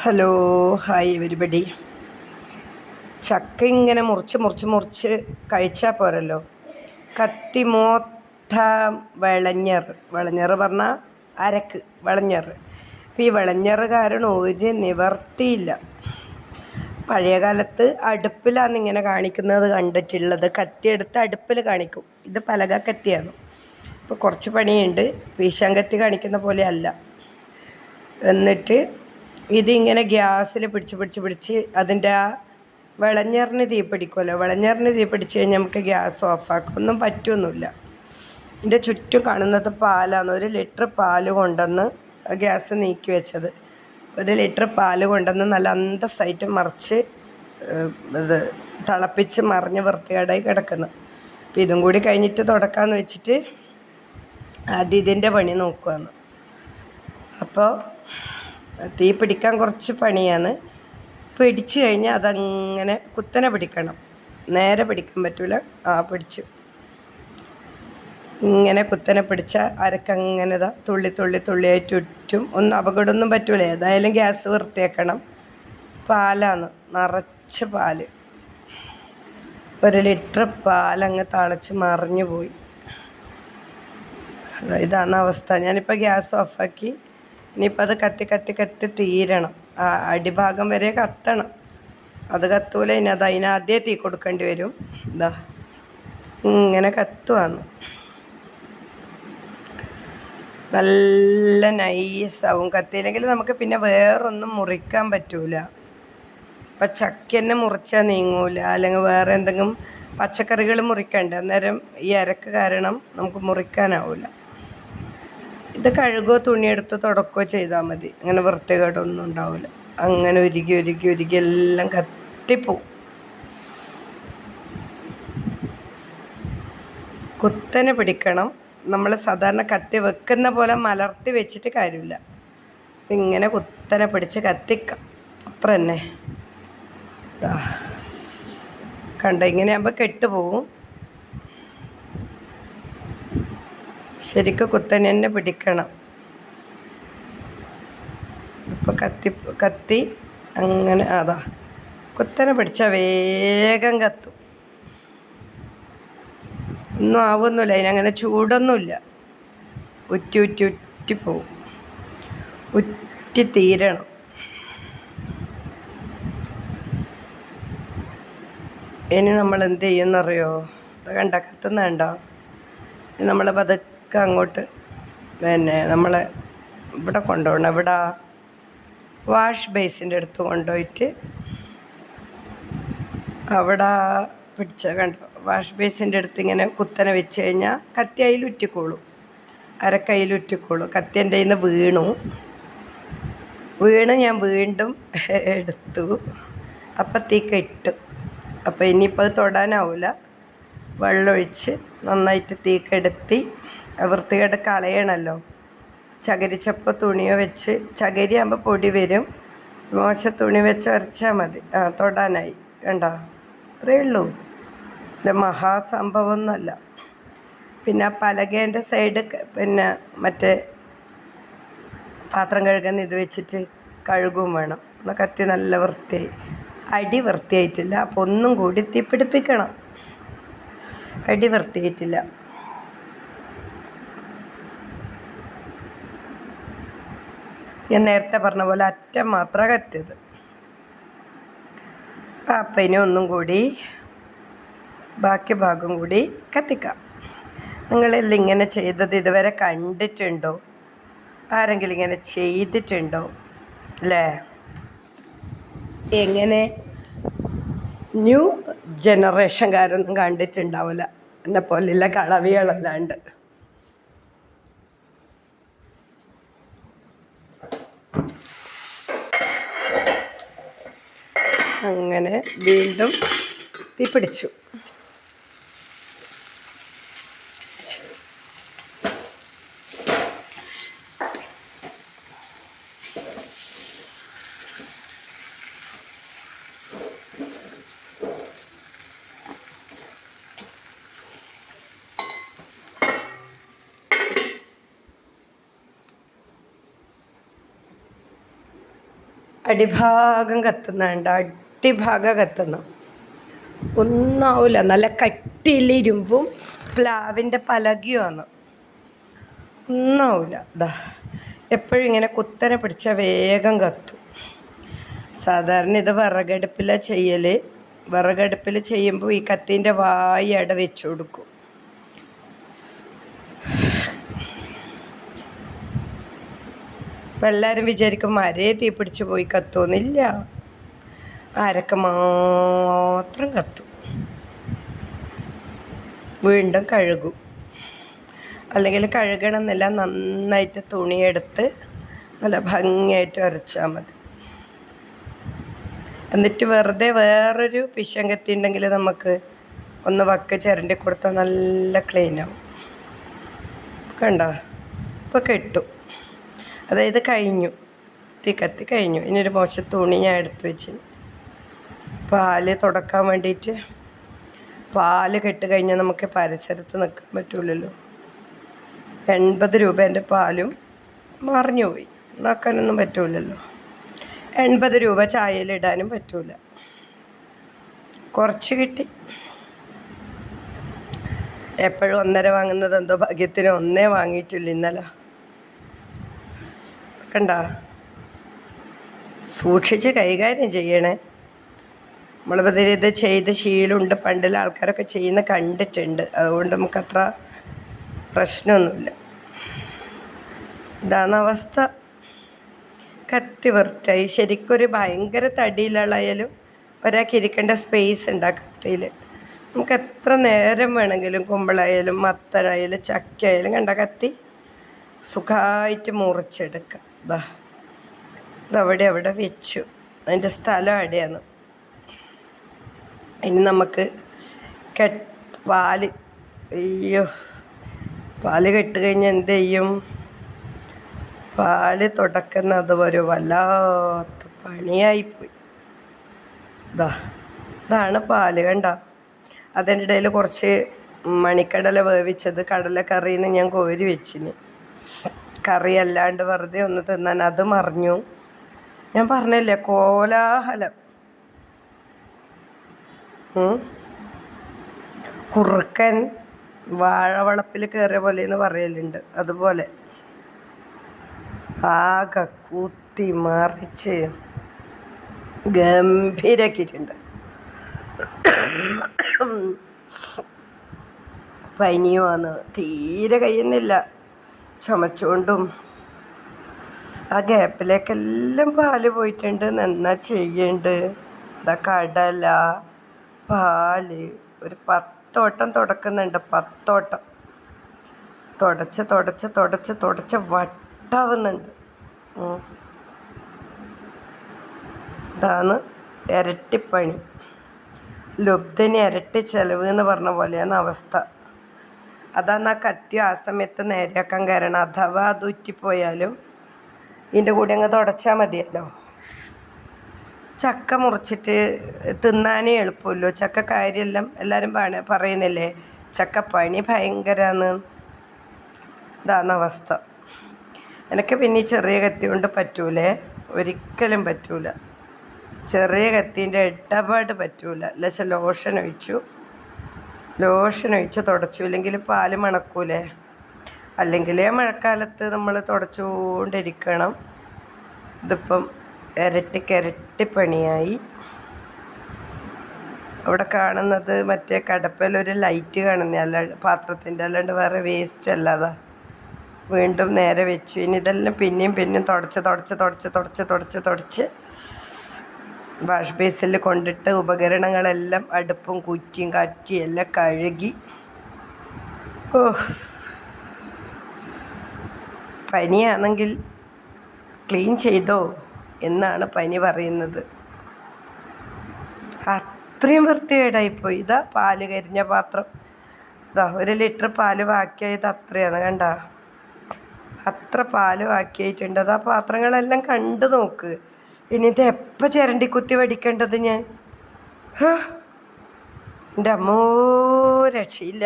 Hello hi everybody ചക്ക ഇങ്ങനെ മുറിച്ച് മുറിച്ച് മുറിച്ച് കഴിച്ചാൽ പോരല്ലോ. കത്തി മോത്ത വിളഞ്ഞറ് വിളഞ്ഞറ് പറഞ്ഞാൽ അരക്ക് വിളഞ്ഞറ് അപ്പം ഈ വിളഞ്ഞറ് കാരണം ഒരു നിവർത്തിയില്ല. പഴയ കാലത്ത് അടുപ്പിലാണ് ഇങ്ങനെ കാണിക്കുന്നത് കണ്ടിട്ടുള്ളത്. കത്തിയെടുത്ത് അടുപ്പിൽ കാണിക്കും. ഇത് പലക കത്തിയാണ്. ഇപ്പോൾ കുറച്ച് പണിയുണ്ട്. വീശാൻ കത്തി കാണിക്കുന്ന പോലെയല്ല എന്നിട്ട് ഇതിങ്ങനെ ഗ്യാസിൽ പിടിച്ച് പിടിച്ച് പിടിച്ച് അതിന്റെ ആ വിളഞ്ഞറിന് തീ പിടിക്കുമല്ലോ. വിളഞ്ഞറിന് തീ പിടിച്ച് കഴിഞ്ഞാൽ നമുക്ക് ഗ്യാസ് ഓഫാക്കും. ഒന്നും പറ്റുമൊന്നുമില്ല ഇതിന്റെ ചുറ്റും കാണുന്നത് പാലാണ്. ഒരു ലിറ്റർ പാൽ കൊണ്ടുവന്ന് ഗ്യാസ് നീക്കി വെച്ചത്. ഒരു ലിറ്റർ പാൽ കൊണ്ടുവന്ന് നല്ല അന്തസ്സായിട്ട് മറിച്ച് ഇത് തിളപ്പിച്ച് മറിഞ്ഞ് വൃത്തികേടായി കിടക്കുന്നു. അപ്പം ഇതും കൂടി കഴിഞ്ഞിട്ട് തുടക്കാമെന്ന് വെച്ചിട്ട് ഇതിന്റെ പണി നോക്കുകയാണ് അപ്പോൾ തീ പിടിക്കാൻ കുറച്ച് പണിയാണ്. പിടിച്ചു കഴിഞ്ഞാൽ അതങ്ങനെ കുത്തനെ പിടിക്കണം. നേരെ പിടിക്കാൻ പറ്റൂല. ആ പിടിച്ചു. ഇങ്ങനെ കുത്തനെ പിടിച്ച അരക്കങ്ങനെ ഇതാ തുള്ളി തുള്ളി തുള്ളിയായിട്ട് ചുറ്റും ഒന്നും അപകടമൊന്നും പറ്റൂല. ഏതായാലും ഗ്യാസ് വൃത്തിയാക്കണം. പാലാണ് നിറച്ച് പാൽ. ഒരു ലിറ്റർ പാലങ്ങ് തളച്ച് മറിഞ്ഞു പോയി ഇതാണ് അവസ്ഥ. ഞാനിപ്പോൾ ഗ്യാസ് ഓഫാക്കി. ഇനിയിപ്പോൾ അത് കത്തി കത്തി കത്തി തീരണം. ആ അടിഭാഗം വരെ കത്തണം. അത് കത്തൂല ഇനി അത് അതിനാദ്യമേ തീ കൊടുക്കേണ്ടി വരും. ഇതാ ഇങ്ങനെ കത്തുവാന്ന്. നല്ല നൈസാവും കത്തിയില്ലെങ്കിൽ നമുക്ക് പിന്നെ വേറൊന്നും മുറിക്കാൻ പറ്റൂല. ഇപ്പം ചക്ക തന്നെ മുറിച്ചാൽ നീങ്ങൂല. അല്ലെങ്കിൽ വേറെ എന്തെങ്കിലും പച്ചക്കറികൾ മുറിക്കണ്ടേ. അന്നേരം ഈ അരക്ക് കാരണം നമുക്ക് മുറിക്കാനാവില്ല ഇത് കഴുകോ തുണിയെടുത്ത് തുടക്കോ ചെയ്താൽ മതി. അങ്ങനെ വൃത്തികേടൊന്നും ഉണ്ടാവില്ല അങ്ങനെ ഒരുക്കി ഒരുക്കി ഒരുക്കി എല്ലാം കത്തിപ്പോവും. കുത്തനെ പിടിക്കണം. നമ്മൾ സാധാരണ കത്തി വെക്കുന്ന പോലെ മലർത്തി വെച്ചിട്ട് കാര്യമില്ല. ഇങ്ങനെ കുത്തനെ പിടിച്ച് കത്തിക്കാം. അത്ര തന്നെ കണ്ട ഇങ്ങനെയാകുമ്പോൾ കെട്ടുപോകും ശരിക്കും കുത്തനെ തന്നെ പിടിക്കണം. ഇപ്പോൾ കത്തി കത്തി അങ്ങനെ അതാ. കുത്തനെ പിടിച്ചാൽ വേഗം കത്തും. ഒന്നും ആവുന്നില്ല അതിനങ്ങനെ ചൂടൊന്നുമില്ല. ഉറ്റി ഉറ്റി ഉറ്റി പോവും. ഉറ്റി തീരണം. ഇനി നമ്മൾ എന്ത് ചെയ്യുമെന്നറിയോ കണ്ട കത്തുന്നുണ്ടോ നമ്മൾ പതുക്കെ അങ്ങോട്ട് പിന്നെ നമ്മളെ ഇവിടെ കൊണ്ടുപോകണം. ഇവിടെ വാഷ് ബേസിന്റെ അടുത്ത് കൊണ്ടുപോയിട്ട് അവിടെ പിടിച്ച കണ്ടോ? വാഷ് ബേസിന്റെ അടുത്ത് ഇങ്ങനെ കുത്തനെ വെച്ച് കഴിഞ്ഞാൽ കത്തി അതിൽ ഉറ്റിക്കോളും അരക്കയിൽ ഉറ്റിക്കോളും കത്തി എന്റെ കയ്യിൽ നിന്ന് വീണു. വീണ് ഞാൻ വീണ്ടും എടുത്തു. അപ്പോഴത്തേക്ക് ഇട്ടു. അപ്പോൾ ഇനിയിപ്പോൾ അത് തൊടാനാവില്ല വെള്ളമൊഴിച്ച് നന്നായിട്ട് തീ കെടുത്തി വൃത്തികേട് കളയണമല്ലോ ചകരിച്ചപ്പോൾ തുണിയോ വെച്ച് ചകരിയാകുമ്പോൾ പൊടി വരും. മോശ തുണി വെച്ച് ഉരച്ചാൽ മതി. ആ തൊടാനായി. കണ്ടോ? അത്രയേ ഉള്ളൂ. ഇത് മഹാസംഭവം ഒന്നുമല്ല പിന്നെ പലകേന്റെ സൈഡ് പിന്നെ മറ്റേ പാത്രം കഴുകാൻ ഇത് വെച്ചിട്ട് കഴുകും വേണം. കത്തി നല്ല വൃത്തിയായി. അടി വൃത്തിയായിട്ടില്ല. അപ്പോൾ ഒന്നും കൂടി തീ പിടിപ്പിക്കണം അടി വർത്തിയിട്ടില്ല. ഞാൻ നേരത്തെ പറഞ്ഞ പോലെ അറ്റം മാത്രമാണ് കത്തിയത്. അപ്പം ഒന്നും കൂടി ബാക്കി ഭാഗം കൂടി കത്തിക്കാം. നിങ്ങളെല്ലാം ഇങ്ങനെ ചെയ്തത് ഇതുവരെ കണ്ടിട്ടുണ്ടോ? ആരെങ്കിലും ഇങ്ങനെ ചെയ്തിട്ടുണ്ടോ? അല്ലേ? എങ്ങനെ ന്യൂ ജനറേഷൻകാരൊന്നും കണ്ടിട്ടുണ്ടാവില്ല എന്നെ പോലെയുള്ള കളവികളല്ലാണ്ട്. അങ്ങനെ വീണ്ടും തീ പിടിച്ചു അടിഭാഗം കത്തുന്നുണ്ട് അടിഭാഗം കത്തുന്നു. ഒന്നാവില്ല നല്ല കട്ടിയില്ല ഇരുമ്പും പ്ലാവിന്റെ പലകയുമാണ്. ഒന്നാവില്ല ഇതാ എപ്പോഴും ഇങ്ങനെ കുത്തനെ പിടിച്ചാൽ വേഗം കത്തും. സാധാരണ ഇത് വിറകടുപ്പിലാണ് ചെയ്യൽ വിറകടുപ്പിൽ ചെയ്യുമ്പോൾ ഈ കത്തീന്റെ വായി അവിടെ വെച്ചു കൊടുക്കും. അപ്പം എല്ലാവരും വിചാരിക്കും മരേ തീ പിടിച്ച് പോയി കത്തുമെന്നില്ല ആരൊക്കെ മാത്രം കത്തും. വീണ്ടും കഴുകും. അല്ലെങ്കിൽ കഴുകണമെന്നില്ല നന്നായിട്ട് തുണിയെടുത്ത് നല്ല ഭംഗിയായിട്ട് അരച്ചാൽ മതി. എന്നിട്ട് വെറുതെ വേറൊരു പിശം കത്തി ഉണ്ടെങ്കിൽ നമുക്ക് ഒന്ന് വക്ക് ചിരണ്ടി കൊടുത്താൽ നല്ല ക്ലീനാവും കണ്ടോ? ഇപ്പോൾ കെട്ടും. അതായത് കഴിഞ്ഞു. തീ കഴിഞ്ഞു. ഇനി ഒരു മോശ തുണി ഞാൻ എടുത്തു വെച്ച്. പാൽ തുടക്കാൻ വേണ്ടിയിട്ട് പാൽ കെട്ട് കഴിഞ്ഞാൽ നമുക്ക് പരിസരത്ത് നിൽക്കാൻ പറ്റൂലല്ലോ. എൺപത് രൂപേന്റെ പാലും മറിഞ്ഞു പോയി. നോക്കാനൊന്നും പറ്റൂലല്ലോ. എൺപത് രൂപ ചായയിലിടാനും പറ്റൂല. കുറച്ച് കിട്ടി. എപ്പോഴും ഒന്നര വാങ്ങുന്നത് എന്തോ ഭാഗ്യത്തിന് ഒന്നേ വാങ്ങിയിട്ടില്ല ഇന്നലെ. കണ്ട. സൂക്ഷിച്ച് കൈകാര്യം ചെയ്യണേ. നമ്മളിപ്പോൾ ഇത് ചെയ്ത് ശീലമുണ്ട്. പണ്ടിലെ ആൾക്കാരൊക്കെ ചെയ്യുന്ന കണ്ടിട്ടുണ്ട്. അതുകൊണ്ട് നമുക്കത്ര പ്രശ്നമൊന്നുമില്ല. ഇതാണ് അവസ്ഥ. കത്തി വൃത്തിയായി. ശരിക്കൊരു ഭയങ്കര തടിയിലായാലും ഒരാൾക്ക് ഇരിക്കേണ്ട സ്പേസ് ഉണ്ട് ആ കത്തിയിൽ നമുക്ക് എത്ര നേരം വേണമെങ്കിലും കുമ്പളായാലും മത്തരായാലും ചക്കയായാലും കണ്ട കത്തി സുഖമായിട്ട് മുറിച്ചെടുക്കാം. ഇതവിടെ അവിടെ വെച്ചു. അതിന്റെ സ്ഥലം അവിടെയാണ്. ഇനി നമുക്ക് പാൽ അയ്യോ പാൽ കെട്ട് കഴിഞ്ഞാൽ എന്ത് ചെയ്യും? പാൽ തുടക്കുന്നത് ഒരു വല്ലാത്ത പണിയായിപ്പോയി. ഇതാ ഇതാണ് പാൽ കണ്ട? അതിന്റെ ഇടയിൽ കുറച്ച് മണിക്കടല വേവിച്ചത് കടലക്കറിയിൽ നിന്ന് ഞാൻ കോരി വെച്ചിന്. കറി അല്ലാണ്ട് വെറുതെ ഒന്ന് തിന്നാൻ അത് മറിഞ്ഞു. ഞാൻ പറഞ്ഞില്ലേ കോലാഹലം. കുറുക്കൻ വാഴവളപ്പിൽ കയറിയ പോലെ എന്ന് പറയലുണ്ട്. അതുപോലെ. ആകെ കുത്തി മറിച്ച് ഗംഭീരാക്കിയിട്ടുണ്ട്. പനിയുമാണ് തീരെ കഴിയുന്നില്ല. ചുമച്ചുകൊണ്ടും ആ ഗ്യാപ്പിലേക്കെല്ലാം പാൽ പോയിട്ടുണ്ട്. നന്നാ ചെയ്യണ്ട്? ഇതാ കടല പാൽ ഒരു പത്തോട്ടം തുടക്കുന്നുണ്ട് പത്തോട്ടം. തുടച്ച് തുടച്ച് തുടച്ച് തുടച്ച് വട്ടാവുന്നുണ്ട്. ഇതാണ് ഇരട്ടിപ്പണി. ലുബ്ധന് ഇരട്ടി ചെലവ് എന്ന് പറഞ്ഞ പോലെയാണ് അവസ്ഥ. അതാണ് ആ കത്തി ആ സമയത്ത് നേരെയാക്കാൻ കാരണം. അഥവാ അത് ഉറ്റിപ്പോയാലും ഇതിന്റെ കൂടെ അങ്ങ് തുടച്ചാൽ മതിയല്ലോ. ചക്ക മുറിച്ചിട്ട് തിന്നാനേ എളുപ്പമല്ലോ ചക്ക കാര്യമെല്ലാം എല്ലാവരും പണി പറയുന്നില്ലേ? ചക്ക പണി ഭയങ്കരമാണ് ഇതാണ് അവസ്ഥ. എനിക്ക് പിന്നെ ചെറിയ കത്തി കൊണ്ട് പറ്റൂലേ. ഒരിക്കലും പറ്റൂല. ചെറിയ കത്തീന്റെ ഇടപാട് പറ്റൂല. ലേശം ലോഷൻ ഒഴിച്ചു. ലോഷൻ ഒഴിച്ച് തുടച്ചു. ഇല്ലെങ്കിൽ പാൽ മണക്കൂലേ? അല്ലെങ്കിൽ മഴക്കാലത്ത് നമ്മൾ തുടച്ചുകൊണ്ടിരിക്കണം. ഇതിപ്പം ഇരട്ടി പണിയായി. അവിടെ കാണുന്നത് മറ്റേ കടപ്പയിലൊരു ലൈറ്റ് കാണുന്ന. അല്ലാണ്ട് പാത്രത്തിന്റെ അല്ലാണ്ട് വേറെ വേസ്റ്റ് അല്ലാതെ വീണ്ടും നേരെ വെച്ചു. ഇനി ഇതെല്ലാം പിന്നെയും പിന്നെയും തുടച്ച് തുടച്ച് തുടച്ച് തുടച്ച് തുടച്ച് തുടച്ച് വാഷ് ബേസിൽ കൊണ്ടിട്ട് ഉപകരണങ്ങളെല്ലാം അടുപ്പും കുറ്റിയും കാറ്റിയും എല്ലാം കഴുകി. ഓ പനിയാണെങ്കിൽ ക്ലീൻ ചെയ്തോ എന്നാണ് പനി പറയുന്നത്. അത്രയും വൃത്തികേടായിപ്പോയി. ഇതാ പാൽ കരിഞ്ഞ പാത്രം. ഇതാ ഒരു ലിറ്റർ പാൽ ബാക്കിയായത് അത്രയാണ് കണ്ട. അത്ര പാൽ ബാക്കിയായിട്ടുണ്ട്. അത് പാത്രങ്ങളെല്ലാം കണ്ടു നോക്ക്. ഇനി ഇത് എപ്പോൾ ചിരണ്ടി കുത്തി വടിക്കേണ്ടത് ഞാൻ? എന്റെ അമ്മോ രക്ഷയില്ല.